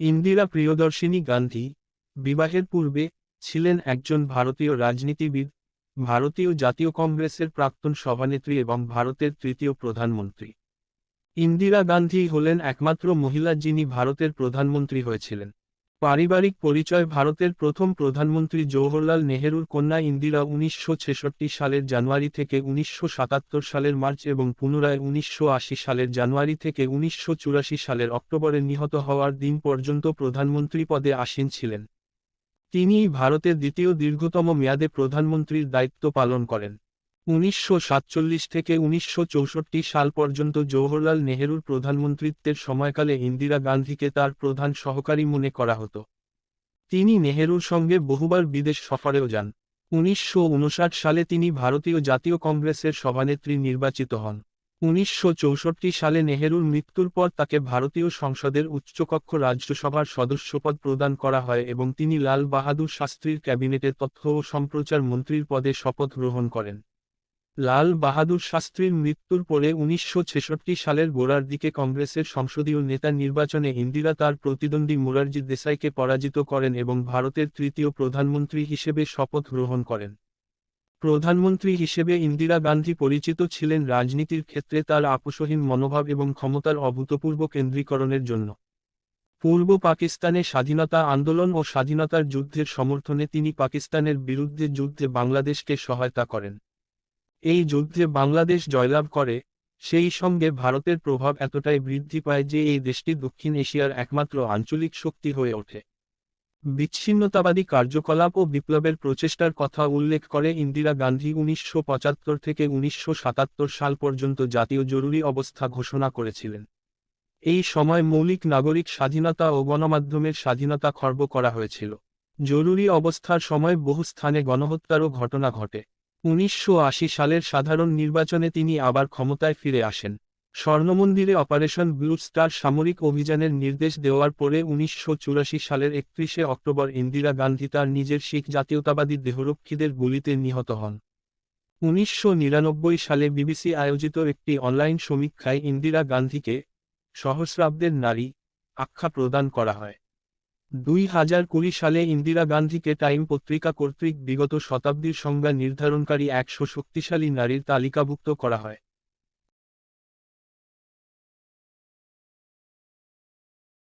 ইন্দিরা প্রিয়দর্শিনী গান্ধী বিবাহের পূর্বে ছিলেন একজন ভারতীয় রাজনীতিবিদ, ভারতীয় জাতীয় কংগ্রেসের প্রাক্তন সভানেত্রী এবং ভারতের তৃতীয় প্রধানমন্ত্রী। ইন্দিরা গান্ধী হলেন একমাত্র মহিলা যিনি ভারতের প্রধানমন্ত্রী হয়েছিলেন। পারিবারিক পরিচয় ভারতের প্রথম প্রধানমন্ত্রী জওহরলাল নেহেরুর কন্যা ইন্দিরা উনিশশো ছেষট্টি সালের জানুয়ারি থেকে উনিশশো সাতাত্তর সালের মার্চ এবং পুনরায় উনিশশো আশি সালের জানুয়ারি থেকে উনিশশো চুরাশি সালের অক্টোবরে নিহত হওয়ার দিন পর্যন্ত প্রধানমন্ত্রী পদে আসীন ছিলেন। তিনিই ভারতের দ্বিতীয় দীর্ঘতম মেয়াদে প্রধানমন্ত্রীর দায়িত্ব পালন করেন। উনিশশো সাতচল্লিশ থেকে উনিশশো চৌষট্টি সাল পর্যন্ত জওহরলাল নেহরুর প্রধানমন্ত্রিত্বের সময়কালে ইন্দিরা গান্ধীকে তার প্রধান সহকারী মনে করা হতো। তিনি নেহেরুর সঙ্গে বহুবার বিদেশ সফরেও যান। উনিশশো উনষাট সালে তিনি ভারতীয় জাতীয় কংগ্রেসের সভানেত্রী নির্বাচিত হন। উনিশশো চৌষট্টি সালে নেহরুর মৃত্যুর পর তাকে ভারতীয় সংসদের উচ্চকক্ষ রাজ্যসভার সদস্যপদ প্রদান করা হয় এবং তিনি লাল বাহাদুর শাস্ত্রীর ক্যাবিনেটে তথ্য ও সম্প্রচার মন্ত্রীর পদে শপথ গ্রহণ করেন। লাল বাহাদুর শাস্ত্রীর মৃত্যুর পরে উনিশশো ছেষট্টি সালের গোড়ার দিকে কংগ্রেসের সংসদীয় নেতা নির্বাচনে ইন্দিরা তার প্রতিদ্বন্দ্বী মুরারজি দেসাইকে পরাজিত করেন এবং ভারতের তৃতীয় প্রধানমন্ত্রী হিসেবে শপথ গ্রহণ করেন। প্রধানমন্ত্রী হিসেবে ইন্দিরা গান্ধী পরিচিত ছিলেন রাজনীতির ক্ষেত্রে তার আপোষহীন মনোভাব এবং ক্ষমতার অভূতপূর্ব কেন্দ্রীকরণের জন্য। পূর্ব পাকিস্তানে স্বাধীনতা আন্দোলন ও স্বাধীনতার যুদ্ধের সমর্থনে তিনি পাকিস্তানের বিরুদ্ধে যুদ্ধে বাংলাদেশকে সহায়তা করেন। এই যুদ্ধে বাংলাদেশ জয়লাভ করে, সেই সঙ্গে ভারতের প্রভাব এতটাই বৃদ্ধি পায় যে এই দেশটি দক্ষিণ এশিয়ার একমাত্র আঞ্চলিক শক্তি হয়ে ওঠে। বিচ্ছিন্নতাবাদী কার্যকলাপ ও বিপ্লবের প্রচেষ্টার কথা উল্লেখ করে ইন্দিরা গান্ধী উনিশশো পঁচাত্তর থেকে উনিশশো সাতাত্তর সাল পর্যন্ত জাতীয় জরুরি অবস্থা ঘোষণা করেছিলেন। এই সময় মৌলিক নাগরিক স্বাধীনতা ও গণমাধ্যমের স্বাধীনতা খর্ব করা হয়েছিল। জরুরি অবস্থার সময় বহু স্থানে গণহত্যারও ঘটনা ঘটে। উনিশশো আশি সালের সাধারণ নির্বাচনে তিনি আবার ক্ষমতায় ফিরে আসেন। স্বর্ণমন্দিরে অপারেশন ব্লু স্টার সামরিক অভিযানের নির্দেশ দেওয়ার পরে উনিশশো চুরাশি সালের একত্রিশে অক্টোবর ইন্দিরা গান্ধী তার নিজের শিখ জাতীয়তাবাদী দেহরক্ষীদের গুলিতে নিহত হন। উনিশশো নিরানব্বই সালে বিবিসি আয়োজিত একটি অনলাইন সমীক্ষায় ইন্দিরা গান্ধীকে সহস্রাব্দের নারী আখ্যা প্রদান করা হয়। দুই হাজার কুড়ি সালে ইন্দিরা গান্ধীকে টাইম পত্রিকা কর্তৃক বিগত শতাব্দীর সংজ্ঞা নির্ধারণকারী একশো শক্তিশালী নারীর তালিকাভুক্ত করা হয়।